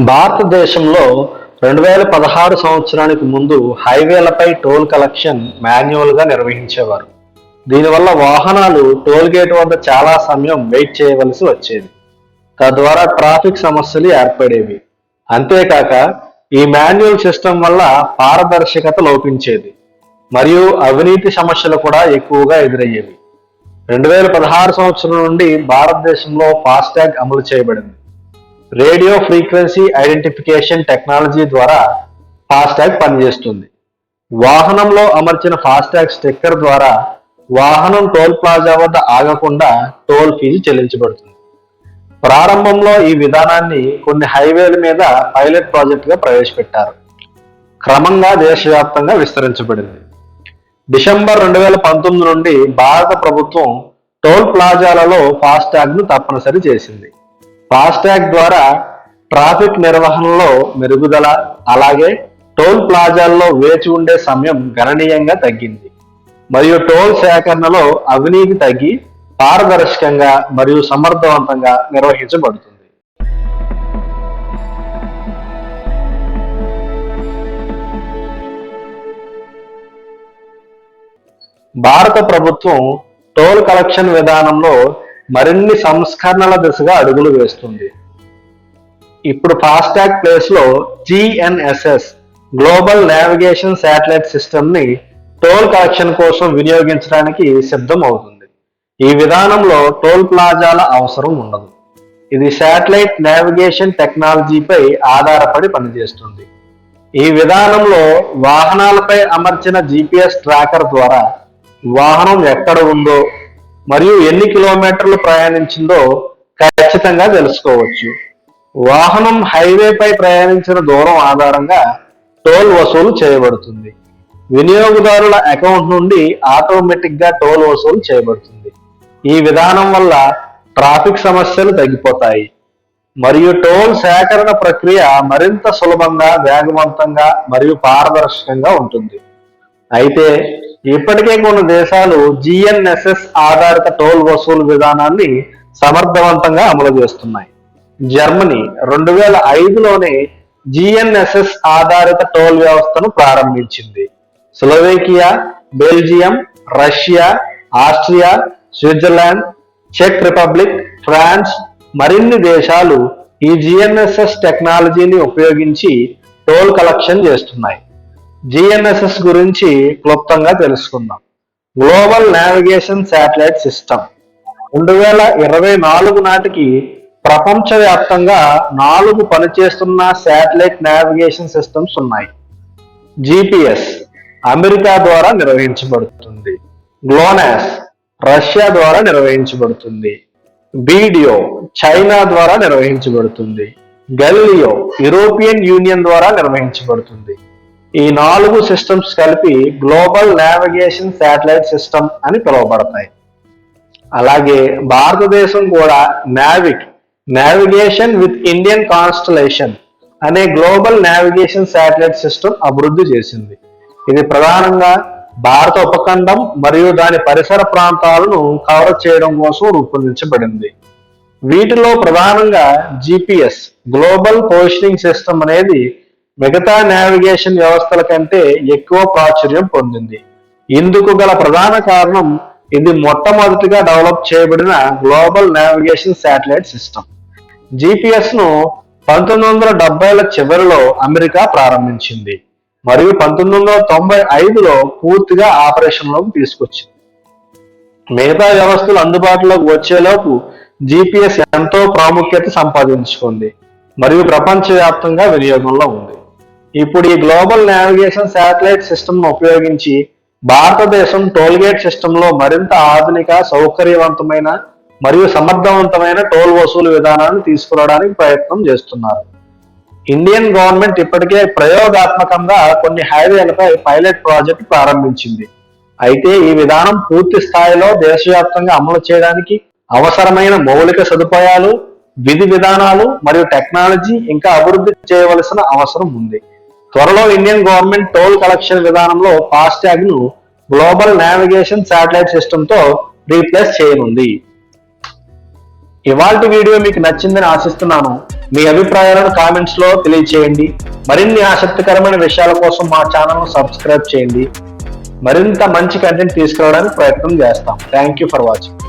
భారతదేశంలో రెండు వేల పదహారు సంవత్సరానికి ముందు హైవేలపై టోల్ కలెక్షన్ మాన్యువల్గా నిర్వహించేవారు. దీనివల్ల వాహనాలు టోల్ గేట్ వద్ద చాలా సమయం వెయిట్ చేయవలసి వచ్చేది. తద్వారా ట్రాఫిక్ సమస్యలు ఏర్పడేవి. అంతేకాక ఈ మాన్యువల్ సిస్టమ్ వల్ల పారదర్శకత లోపించేది. మరియు అవినీతి సమస్యలు కూడా ఎక్కువగా ఎదురయ్యేవి. రెండు వేల పదహారు సంవత్సరం నుండి భారతదేశంలో ఫాస్టాగ్ అమలు చేయబడింది. రేడియో ఫ్రీక్వెన్సీ ఐడెంటిఫికేషన్ టెక్నాలజీ ద్వారా ఫాస్టాగ్ పనిచేస్తుంది. వాహనంలో అమర్చిన ఫాస్టాగ్ స్టిక్కర్ ద్వారా వాహనం టోల్ ప్లాజా వద్ద ఆగకుండా టోల్ ఫీజు చెల్లించబడుతుంది. ప్రారంభంలో ఈ విధానాన్ని కొన్ని హైవేల మీద పైలట్ ప్రాజెక్టుగా ప్రవేశపెట్టారు. క్రమంగా దేశవ్యాప్తంగా విస్తరించబడింది. డిసెంబర్ రెండు వేల పంతొమ్మిది నుండి భారత ప్రభుత్వం టోల్ ప్లాజాలలో ఫాస్టాగ్ను తప్పనిసరి చేసింది. ఫాస్టాగ్ ద్వారా ట్రాఫిక్ నిర్వహణలో మెరుగుదల అలాగే టోల్ ప్లాజాల్లో వేచి ఉండే సమయం గణనీయంగా తగ్గింది. మరియు టోల్ సేకరణలో అవినీతి తగ్గి పారదర్శకంగా మరియు సమర్థవంతంగా నిర్వహించబడుతుంది. భారత ప్రభుత్వం టోల్ కలెక్షన్ విధానంలో మరిన్ని సంస్కరణల దిశగా అడుగులు వేస్తుంది. ఇప్పుడు ఫాస్టాగ్ ప్లేస్లో జిఎన్ఎస్ఎస్ గ్లోబల్ నావిగేషన్ శాటిలైట్ సిస్టమ్ని టోల్ కలెక్షన్ కోసం వినియోగించడానికి సిద్ధం అవుతుంది. ఈ విధానంలో టోల్ ప్లాజాల అవసరం ఉండదు. ఇది శాటిలైట్ నావిగేషన్ టెక్నాలజీపై ఆధారపడి పనిచేస్తుంది. ఈ విధానంలో వాహనాలపై అమర్చిన జిపిఎస్ ట్రాకర్ ద్వారా వాహనం ఎక్కడ ఉందో మరియు ఎన్ని కిలోమీటర్లు ప్రయాణించిందో ఖచ్చితంగా తెలుసుకోవచ్చు. వాహనం హైవేపై ప్రయాణించిన దూరం ఆధారంగా టోల్ వసూలు చేయబడుతుంది. వినియోగదారుల అకౌంట్ నుండి ఆటోమేటిక్గా టోల్ వసూలు చేయబడుతుంది. ఈ విధానం వల్ల ట్రాఫిక్ సమస్యలు తగ్గిపోతాయి. మరియు టోల్ సేకరణ ప్రక్రియ మరింత సులభంగా వేగవంతంగా మరియు పారదర్శకంగా ఉంటుంది. అయితే ఇప్పటికే కొన్ని దేశాలు జిఎన్ఎస్ఎస్ ఆధారిత టోల్ వసూలు విధానాన్ని సమర్థవంతంగా అమలు చేస్తున్నాయి. జర్మనీ రెండు వేల ఐదులోనే జిఎన్ఎస్ఎస్ ఆధారిత టోల్ వ్యవస్థను ప్రారంభించింది. Slovakia Belgium Russia Austria Switzerland check Republic France మరిన్ని దేశాలు ఈ జిఎన్ఎస్ఎస్ టెక్నాలజీని ఉపయోగించి టోల్ కలెక్షన్ చేస్తున్నాయి. జిఎన్ఎస్ఎస్ గురించి క్లుప్తంగా తెలుసుకుందాం. గ్లోబల్ నావిగేషన్ శాటిలైట్ సిస్టమ్ రెండు వేల ఇరవై నాలుగు నాటికి ప్రపంచవ్యాప్తంగా నాలుగు పనిచేస్తున్న శాటిలైట్ నావిగేషన్ సిస్టమ్స్ ఉన్నాయి. జిపిఎస్ అమెరికా ద్వారా నిర్వహించబడుతుంది. గ్లోనాస్ రష్యా ద్వారా నిర్వహించబడుతుంది. బీడియో చైనా ద్వారా నిర్వహించబడుతుంది. గల్లియో యూరోపియన్ యూనియన్ ద్వారా నిర్వహించబడుతుంది. ఈ నాలుగు సిస్టమ్స్ కలిపి గ్లోబల్ నావిగేషన్ శాటిలైట్ సిస్టమ్ అని పిలువబడతాయి. అలాగే భారతదేశం కూడా NavIC navigation with Indian constellation అనే గ్లోబల్ నావిగేషన్ శాటిలైట్ సిస్టమ్ అభివృద్ధి చేసింది. ఇది ప్రధానంగా భారత ఉపఖండం మరియు దాని పరిసర ప్రాంతాలను కవర్ చేయడం కోసం రూపొందించబడింది. వీటిలో ప్రధానంగా జిపిఎస్ గ్లోబల్ పొజిషనింగ్ సిస్టమ్ అనేది మిగతా నావిగేషన్ వ్యవస్థల కంటే ఎక్కువ ప్రాచుర్యం పొందింది. ఇందుకు గల ప్రధాన కారణం ఇది మొట్టమొదటిగా డెవలప్ చేయబడిన గ్లోబల్ నావిగేషన్ శాటిలైట్ సిస్టమ్ జిపిఎస్ను పంతొమ్మిది వందల డెబ్బైల చివరిలో అమెరికా ప్రారంభించింది. మరియు పంతొమ్మిది వందల తొంభై ఐదులో పూర్తిగా ఆపరేషన్లోకి తీసుకొచ్చింది. మిగతా వ్యవస్థలు అందుబాటులోకి వచ్చేలోపు జిపిఎస్ ఎంతో ప్రాముఖ్యత సంపాదించుకుంది. మరియు ప్రపంచవ్యాప్తంగా వినియోగంలో ఉంది. ఇప్పుడు ఈ గ్లోబల్ నావిగేషన్ శాటిలైట్ సిస్టమ్ ఉపయోగించి భారతదేశం టోల్గేట్ సిస్టమ్లో మరింత ఆధునిక సౌకర్యవంతమైన మరియు సమర్థవంతమైన టోల్ వసూలు విధానాన్ని తీసుకురావడానికి ప్రయత్నం చేస్తున్నారు. ఇండియన్ గవర్నమెంట్ ఇప్పటికే ప్రయోగాత్మకంగా కొన్ని హైవేలపై పైలట్ ప్రాజెక్ట్ ప్రారంభించింది. అయితే ఈ విధానం పూర్తి స్థాయిలో దేశవ్యాప్తంగా అమలు చేయడానికి అవసరమైన మౌలిక సదుపాయాలు విధి విధానాలు మరియు టెక్నాలజీ ఇంకా అభివృద్ధి చేయవలసిన అవసరం ఉంది. త్వరలో ఇండియన్ గవర్నమెంట్ టోల్ కలెక్షన్ విధానంలో ఫాస్టాగ్ను గ్లోబల్ నావిగేషన్ శాటిలైట్ సిస్టమ్తో రీప్లేస్ చేయనుంది. ఇవాల్టి వీడియో మీకు నచ్చిందని ఆశిస్తున్నాను. మీ అభిప్రాయాలను కామెంట్స్లో తెలియచేయండి. మరిన్ని ఆసక్తికరమైన విషయాల కోసం మా ఛానల్ సబ్స్క్రైబ్ చేయండి. మరింత మంచి కంటెంట్ తీసుకురావడానికి ప్రయత్నం చేస్తాం. Thank you for watching